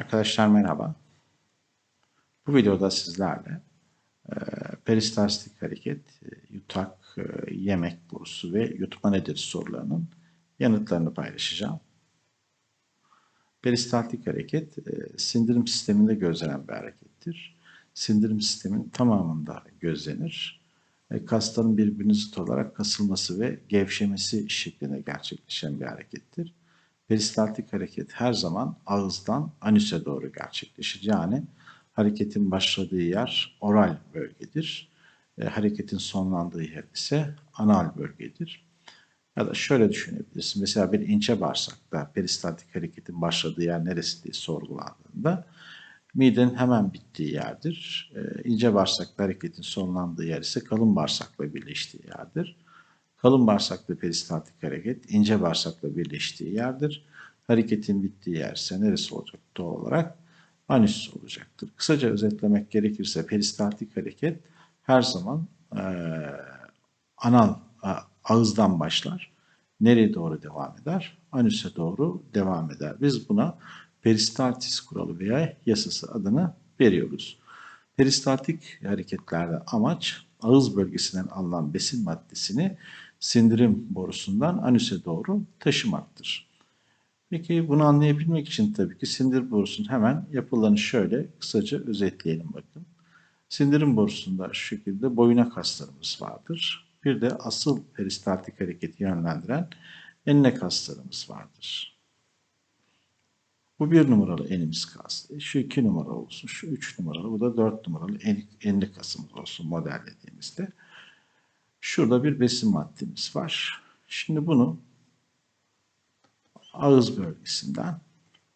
Arkadaşlar merhaba. Bu videoda sizlerle e, peristaltik hareket, e, yutak, e, yemek borusu ve yutma nedir sorularının yanıtlarını paylaşacağım. Peristaltik hareket e, sindirim sisteminde gözlenen bir harekettir. Sindirim sistemin tamamında gözlenir. E, kasların birbirine zıt olarak kasılması ve gevşemesi şeklinde gerçekleşen bir harekettir. Peristaltik hareket her zaman ağızdan anüse doğru gerçekleşir. Yani hareketin başladığı yer oral bölgedir. E, hareketin sonlandığı yer ise anal bölgedir. Ya da şöyle düşünebilirsin. Mesela bir ince bağırsakta peristaltik hareketin başladığı yer neresi diye sorgulandığında midenin hemen bittiği yerdir. E, ince bağırsakta hareketin sonlandığı yer ise kalın bağırsakla birleştiği yerdir. Kalın bağırsakla peristaltik hareket ince bağırsakla birleştiği yerdir. Hareketin bittiği yer ise neresi olacak doğal olarak? Anüs olacaktır. Kısaca özetlemek gerekirse peristaltik hareket her zaman e, anal ağızdan başlar. Nereye doğru devam eder? Anüse doğru devam eder. Biz buna peristaltis kuralı veya yasası adını veriyoruz. Peristaltik hareketlerde amaç ağız bölgesinden alınan besin maddesini sindirim borusundan anüse doğru taşımaktır. Peki bunu anlayabilmek için tabii ki sindirim borusunun hemen yapılarını şöyle kısaca özetleyelim bakın. Sindirim borusunda şu şekilde boyuna kaslarımız vardır. Bir de asıl peristaltik hareketi yönlendiren enine kaslarımız vardır. Bu bir numaralı enimiz kas. Şu iki numaralı olsun, şu üç numaralı, bu da dört numaralı enli kasımız olsun modellediğimizde. Şurada bir besin maddemiz var. Şimdi bunu ağız bölgesinden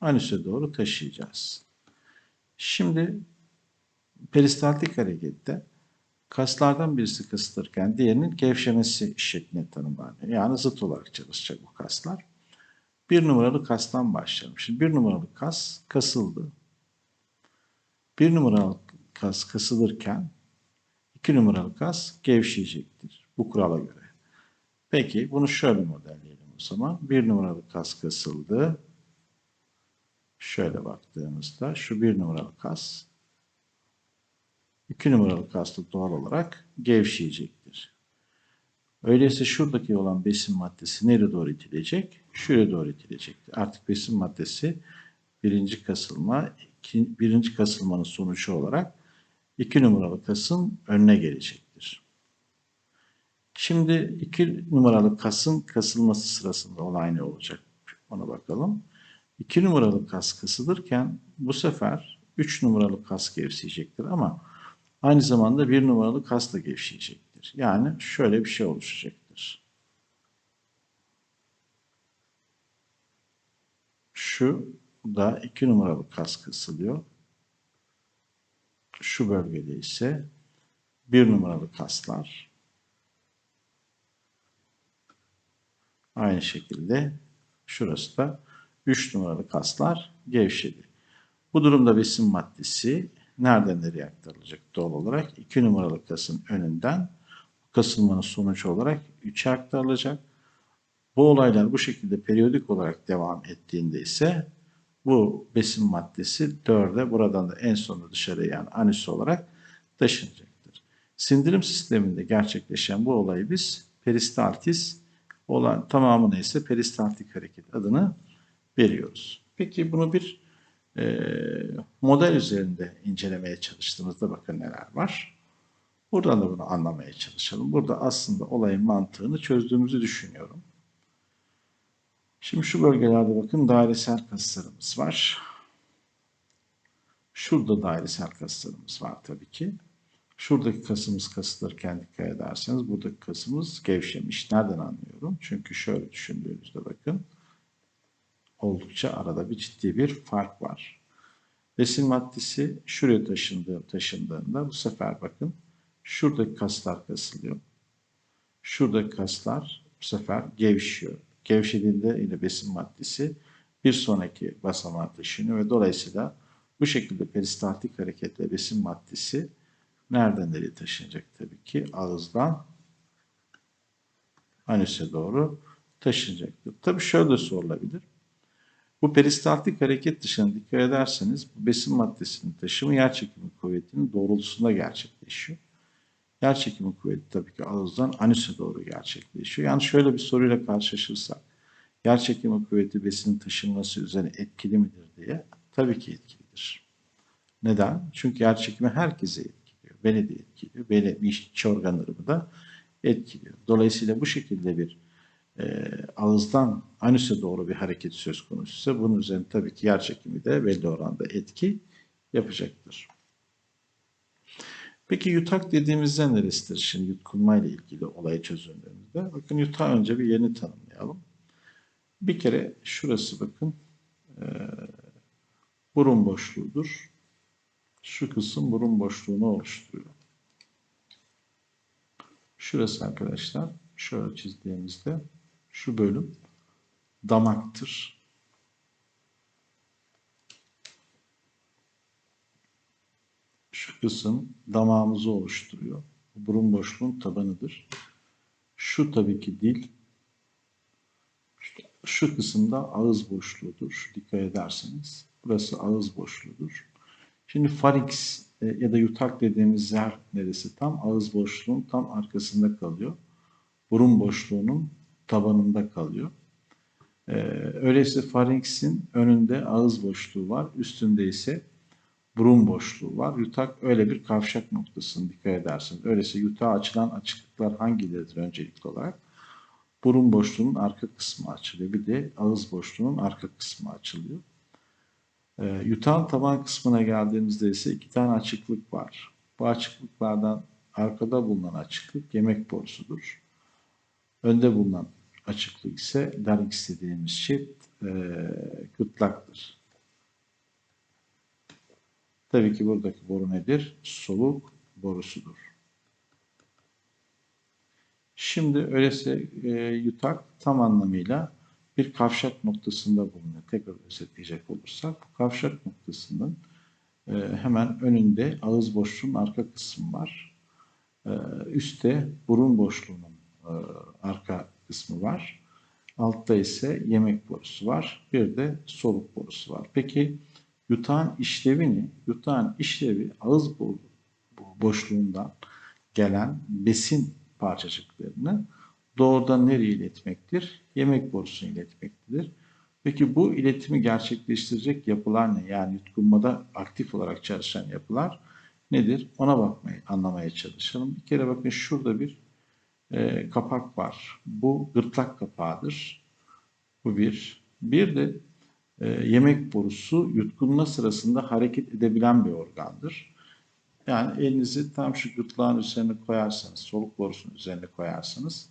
anüse doğru taşıyacağız. Şimdi peristaltik harekette kaslardan birisi kısıtırken diğerinin gevşemesi şeklinde tanımlanıyor. Yani zıt olarak çalışacak bu kaslar. Bir numaralı kastan başlayalım. Şimdi bir numaralı kas kasıldı. Bir numaralı kas kasılırken 2 numaralı kas gevşeyecektir bu kurala göre. Peki bunu şöyle modelleyelim o zaman. 1 numaralı kas kasıldı. Şöyle baktığımızda şu 1 numaralı kas 2 numaralı kas da doğal olarak gevşeyecektir. Öyleyse şuradaki olan besin maddesi nereye doğru itilecek? Şuraya doğru itilecektir. Artık besin maddesi birinci kasılma, birinci kasılmanın sonucu olarak 2 numaralı kasın önüne gelecektir. Şimdi 2 numaralı kasın kasılması sırasında olay ne olacak? Ona bakalım. 2 numaralı kas kasılırken bu sefer 3 numaralı kas gevşeyecektir ama aynı zamanda 1 numaralı kas da gevşeyecektir. Yani şöyle bir şey oluşacaktır. Şu da 2 numaralı kas kasılıyor şu bölgede ise bir numaralı kaslar aynı şekilde şurası da 3 numaralı kaslar gevşedi. Bu durumda besin maddesi nereden nereye aktarılacak doğal olarak? 2 numaralı kasın önünden kasılmanın sonucu olarak 3'e aktarılacak. Bu olaylar bu şekilde periyodik olarak devam ettiğinde ise bu besin maddesi 4'e buradan da en sonunda dışarıya yani anüs olarak taşınacaktır. Sindirim sisteminde gerçekleşen bu olayı biz peristaltis olan tamamına ise peristaltik hareket adını veriyoruz. Peki bunu bir e, model üzerinde incelemeye çalıştığımızda bakın neler var. Buradan da bunu anlamaya çalışalım. Burada aslında olayın mantığını çözdüğümüzü düşünüyorum. Şimdi şu bölgelerde bakın dairesel kaslarımız var. Şurada dairesel kaslarımız var tabii ki. Şuradaki kasımız kasılırken dikkat ederseniz buradaki kasımız gevşemiş. Nereden anlıyorum? Çünkü şöyle düşündüğünüzde bakın oldukça arada bir ciddi bir fark var. Besin maddesi şuraya taşındığı, taşındığında bu sefer bakın şuradaki kaslar kasılıyor. Şuradaki kaslar bu sefer gevşiyor gevşediğinde yine besin maddesi bir sonraki basamağa taşınıyor ve dolayısıyla bu şekilde peristaltik hareketle besin maddesi nereden nereye taşınacak tabii ki ağızdan anüse doğru taşınacaktır. Tabii şöyle sorulabilir. Bu peristaltik hareket dışına dikkat ederseniz bu besin maddesinin taşımı yer çekimi kuvvetinin doğrultusunda gerçekleşiyor. Yer çekimi kuvveti tabii ki ağızdan anüse doğru gerçekleşiyor. Yani şöyle bir soruyla karşılaşırsak, yer çekimi kuvveti besinin taşınması üzerine etkili midir diye tabii ki etkilidir. Neden? Çünkü yer çekimi herkese etkiliyor. Beni de etkiliyor. Beni, iç organlarımı da etkiliyor. Dolayısıyla bu şekilde bir e, ağızdan anüse doğru bir hareket söz konusuysa bunun üzerine tabii ki yer çekimi de belli oranda etki yapacaktır. Peki yutak dediğimizde neresidir? Şimdi yutkunma ile ilgili olayı çözümlerimizde. Bakın yutağı önce bir yerini tanımlayalım. Bir kere şurası bakın e, burun boşluğudur. Şu kısım burun boşluğunu oluşturuyor. Şurası arkadaşlar şöyle çizdiğimizde şu bölüm damaktır. Şu kısım damağımızı oluşturuyor. Burun boşluğun tabanıdır. Şu tabii ki dil. Şu kısımda ağız boşluğudur. Dikkat ederseniz. Burası ağız boşluğudur. Şimdi farinks e, ya da yutak dediğimiz yer neresi? Tam ağız boşluğun tam arkasında kalıyor. Burun boşluğunun tabanında kalıyor. Ee, öyleyse faringsin önünde ağız boşluğu var, üstünde ise burun boşluğu var. Yutak öyle bir kavşak noktasını dikkat edersiniz. Öyleyse yutağa açılan açıklıklar hangileridir öncelikli olarak? Burun boşluğunun arka kısmı açılıyor. Bir de ağız boşluğunun arka kısmı açılıyor. E, yutağın taban kısmına geldiğimizde ise iki tane açıklık var. Bu açıklıklardan arkada bulunan açıklık yemek borusudur. Önde bulunan açıklık ise larynx dediğimiz şey e, gırtlaktır. Tabii ki buradaki boru nedir? Soluk borusudur. Şimdi öyleyse e, yutak tam anlamıyla bir kavşak noktasında bulunuyor. Tekrar özetleyecek olursak bu kavşak noktasının e, hemen önünde ağız boşluğunun arka kısmı var. E, üstte burun boşluğunun e, arka kısmı var. Altta ise yemek borusu var. Bir de soluk borusu var. Peki yutağın işlevi ne? Yutağın işlevi ağız boşluğundan gelen besin parçacıklarını doğrudan nereye iletmektir? Yemek borusuna iletmektedir. Peki bu iletimi gerçekleştirecek yapılar ne? Yani yutkunmada aktif olarak çalışan yapılar nedir? Ona bakmayı, anlamaya çalışalım. Bir kere bakın şurada bir e, kapak var. Bu gırtlak kapağıdır. Bu bir. Bir de e, yemek borusu yutkunma sırasında hareket edebilen bir organdır. Yani elinizi tam şu gırtlağın üzerine koyarsanız, soluk borusunun üzerine koyarsanız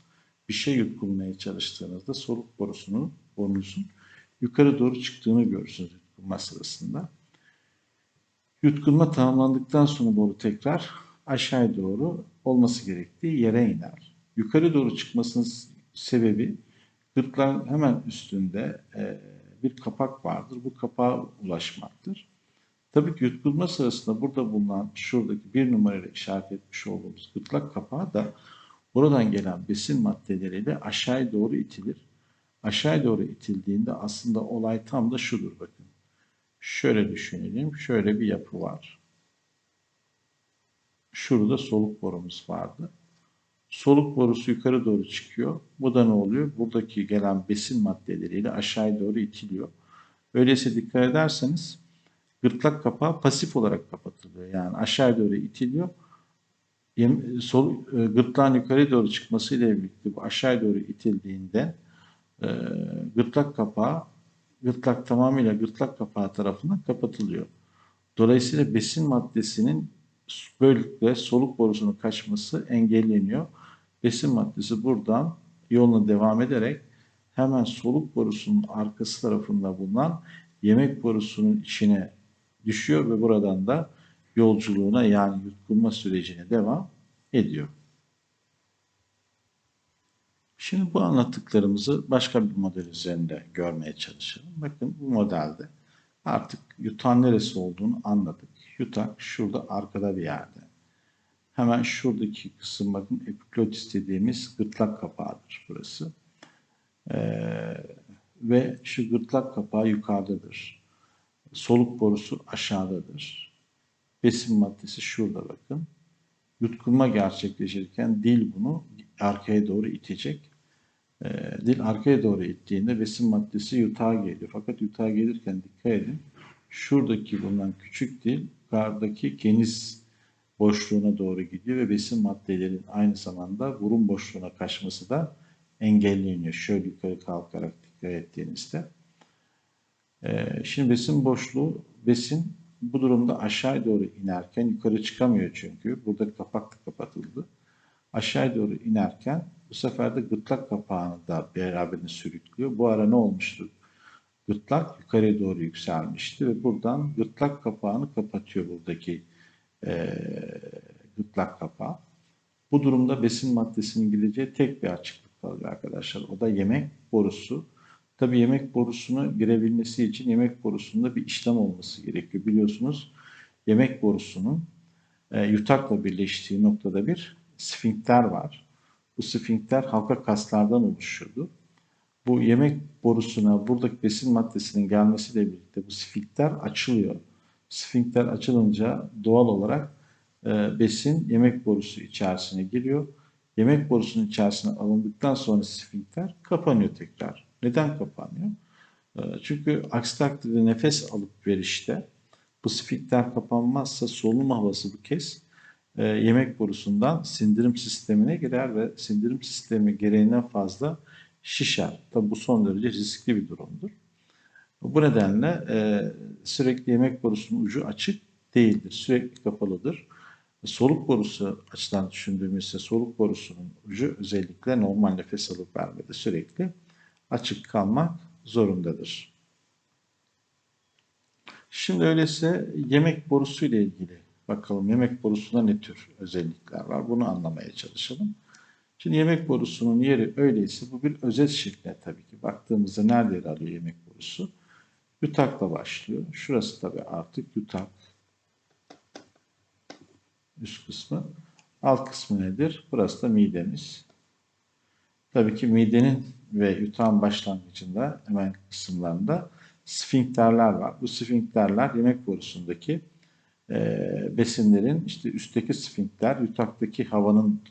bir şey yutkunmaya çalıştığınızda soluk borusunun, borunuzun yukarı doğru çıktığını görürsünüz yutkunma sırasında. Yutkunma tamamlandıktan sonra boru tekrar aşağı doğru olması gerektiği yere iner. Yukarı doğru çıkmasının sebebi gırtlağın hemen üstünde e, bir kapak vardır. Bu kapağa ulaşmaktır. Tabii ki yutkunma sırasında burada bulunan şuradaki bir numarayla işaret etmiş olduğumuz gırtlak kapağı da buradan gelen besin maddeleriyle aşağı doğru itilir. Aşağı doğru itildiğinde aslında olay tam da şudur bakın. Şöyle düşünelim. Şöyle bir yapı var. Şurada soluk borumuz vardı. Soluk borusu yukarı doğru çıkıyor. Bu da ne oluyor? Buradaki gelen besin maddeleriyle aşağı doğru itiliyor. Öyleyse dikkat ederseniz gırtlak kapağı pasif olarak kapatılıyor. Yani aşağı doğru itiliyor. Sol, e, gırtlağın yukarı doğru çıkmasıyla birlikte bu aşağı doğru itildiğinde e, gırtlak kapağı gırtlak tamamıyla gırtlak kapağı tarafından kapatılıyor. Dolayısıyla besin maddesinin böylelikle soluk borusunun kaçması engelleniyor. Besin maddesi buradan yoluna devam ederek hemen soluk borusunun arkası tarafında bulunan yemek borusunun içine düşüyor ve buradan da yolculuğuna yani yutkunma sürecine devam ediyor. Şimdi bu anlattıklarımızı başka bir model üzerinde görmeye çalışalım. Bakın bu modelde artık yutan neresi olduğunu anladık. Yutak şurada arkada bir yerde. Hemen şuradaki kısım bakın epiglotis dediğimiz gırtlak kapağıdır burası. Ee, ve şu gırtlak kapağı yukarıdadır. Soluk borusu aşağıdadır. Besin maddesi şurada bakın. Yutkunma gerçekleşirken dil bunu arkaya doğru itecek. Ee, dil arkaya doğru ittiğinde besin maddesi yutağa geliyor. Fakat yutağa gelirken dikkat edin. Şuradaki bulunan küçük dil yukarıdaki geniz boşluğuna doğru gidiyor ve besin maddelerin aynı zamanda burun boşluğuna kaçması da engelleniyor. Şöyle yukarı kalkarak dikkat ettiğinizde. Ee, şimdi besin boşluğu, besin bu durumda aşağı doğru inerken yukarı çıkamıyor çünkü. Burada kapak kapatıldı. Aşağı doğru inerken bu sefer de gırtlak kapağını da beraberinde sürüklüyor. Bu ara ne olmuştu? Gırtlak yukarıya doğru yükselmişti ve buradan gırtlak kapağını kapatıyor buradaki e, gırtlak kapağı. Bu durumda besin maddesinin gideceği tek bir açıklık kalıyor arkadaşlar. O da yemek borusu. Tabii yemek borusunu girebilmesi için yemek borusunda bir işlem olması gerekiyor. Biliyorsunuz yemek borusunun e, yutakla birleştiği noktada bir sfinkter var. Bu sfinkter halka kaslardan oluşuyordu. Bu yemek borusuna buradaki besin maddesinin gelmesiyle birlikte bu sfinkter açılıyor. Sfinkter açılınca doğal olarak e, besin yemek borusu içerisine giriyor. Yemek borusunun içerisine alındıktan sonra sfinkter kapanıyor tekrar. Neden kapanıyor? E, çünkü aksi takdirde nefes alıp verişte bu sfinkter kapanmazsa solunum havası bu kez e, yemek borusundan sindirim sistemine girer ve sindirim sistemi gereğinden fazla şişer. Tabi bu son derece riskli bir durumdur. Bu nedenle e, sürekli yemek borusunun ucu açık değildir. Sürekli kapalıdır. Soluk borusu açıdan düşündüğümüzde soluk borusunun ucu özellikle normal nefes alıp vermede sürekli açık kalmak zorundadır. Şimdi öyleyse yemek borusu ile ilgili bakalım yemek borusunda ne tür özellikler var bunu anlamaya çalışalım. Şimdi yemek borusunun yeri öyleyse bu bir özet şekli tabii ki. Baktığımızda nerede yer alıyor yemek borusu? Yutakla başlıyor. Şurası tabii artık yutak. Üst kısmı. Alt kısmı nedir? Burası da midemiz. Tabii ki midenin ve yutağın başlangıcında hemen kısımlarında sfinkterler var. Bu sfinkterler yemek borusundaki e, besinlerin işte üstteki sfinkter yutaktaki havanın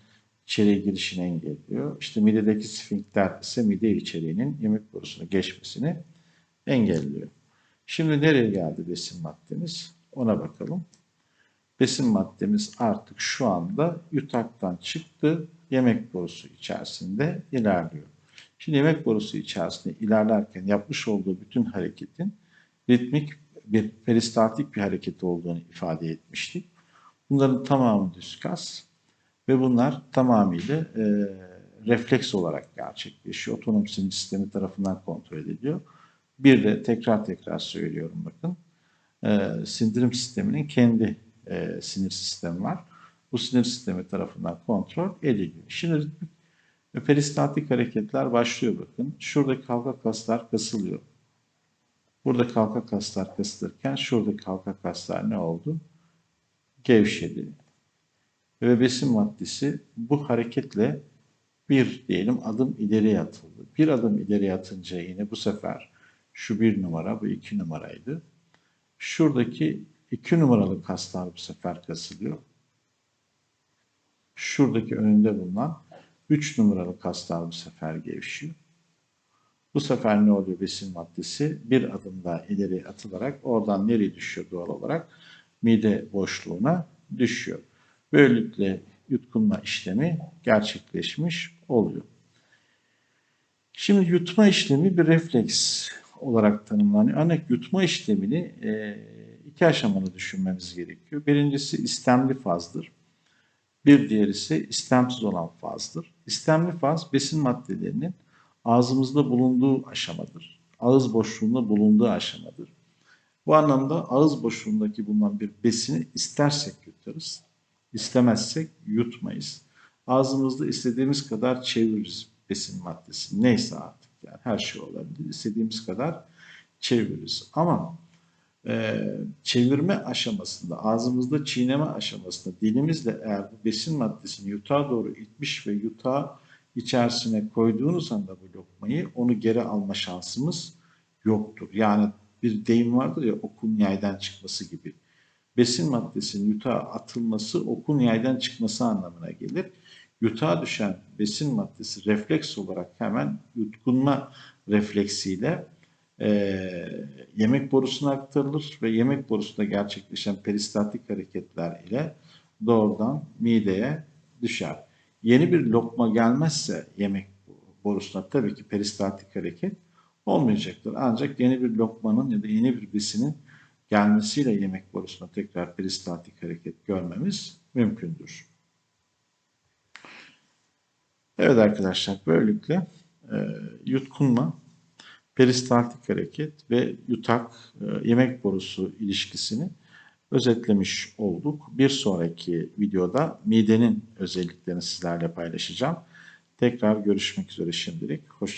içeriye girişini engelliyor. İşte midedeki sfinkter ise mide içeriğinin yemek borusuna geçmesini engelliyor. Şimdi nereye geldi besin maddemiz? Ona bakalım. Besin maddemiz artık şu anda yutaktan çıktı. Yemek borusu içerisinde ilerliyor. Şimdi yemek borusu içerisinde ilerlerken yapmış olduğu bütün hareketin ritmik bir peristaltik bir hareket olduğunu ifade etmiştik. Bunların tamamı düz kas ve bunlar tamamıyla e, refleks olarak gerçekleşiyor. Otonom sinir sistemi tarafından kontrol ediliyor. Bir de tekrar tekrar söylüyorum bakın. E, sindirim sisteminin kendi e, sinir sistemi var. Bu sinir sistemi tarafından kontrol ediliyor. Şimdi peristaltik hareketler başlıyor bakın. Şuradaki halka kaslar kasılıyor. Burada halka kaslar kasılırken şuradaki halka kaslar ne oldu? Gevşedi. Ve besin maddesi bu hareketle bir diyelim adım ileriye atıldı. Bir adım ileriye atınca yine bu sefer şu bir numara, bu iki numaraydı. Şuradaki iki numaralı kaslar bu sefer kasılıyor. Şuradaki önünde bulunan üç numaralı kaslar bu sefer gevşiyor. Bu sefer ne oluyor besin maddesi? Bir adım daha ileri atılarak oradan nereye düşüyor doğal olarak? Mide boşluğuna düşüyor. Böylelikle yutkunma işlemi gerçekleşmiş oluyor. Şimdi yutma işlemi bir refleks olarak tanımlanıyor. Ancak yutma işlemini e, iki aşamalı düşünmemiz gerekiyor. Birincisi istemli fazdır. Bir diğeri ise istemsiz olan fazdır. İstemli faz besin maddelerinin ağzımızda bulunduğu aşamadır. Ağız boşluğunda bulunduğu aşamadır. Bu anlamda ağız boşluğundaki bulunan bir besini istersek yutarız. İstemezsek yutmayız. Ağzımızda istediğimiz kadar çeviririz besin maddesi. Neyse artık yani her şey olabilir. İstediğimiz kadar çeviririz. Ama e, çevirme aşamasında, ağzımızda çiğneme aşamasında dilimizle eğer bu besin maddesini yutağa doğru itmiş ve yutağa içerisine koyduğunuz anda bu lokmayı onu geri alma şansımız yoktur. Yani bir deyim vardır ya okun yaydan çıkması gibi. Besin maddesinin yutağa atılması okun yaydan çıkması anlamına gelir. Yutağa düşen besin maddesi refleks olarak hemen yutkunma refleksiyle e, yemek borusuna aktarılır ve yemek borusunda gerçekleşen peristaltik hareketler ile doğrudan mideye düşer. Yeni bir lokma gelmezse yemek borusuna tabii ki peristaltik hareket olmayacaktır. Ancak yeni bir lokmanın ya da yeni bir besinin gelmesiyle yemek borusuna tekrar peristaltik hareket görmemiz mümkündür. Evet arkadaşlar böylelikle e, yutkunma, peristaltik hareket ve yutak e, yemek borusu ilişkisini özetlemiş olduk. Bir sonraki videoda midenin özelliklerini sizlerle paylaşacağım. Tekrar görüşmek üzere şimdilik. Hoşçakalın.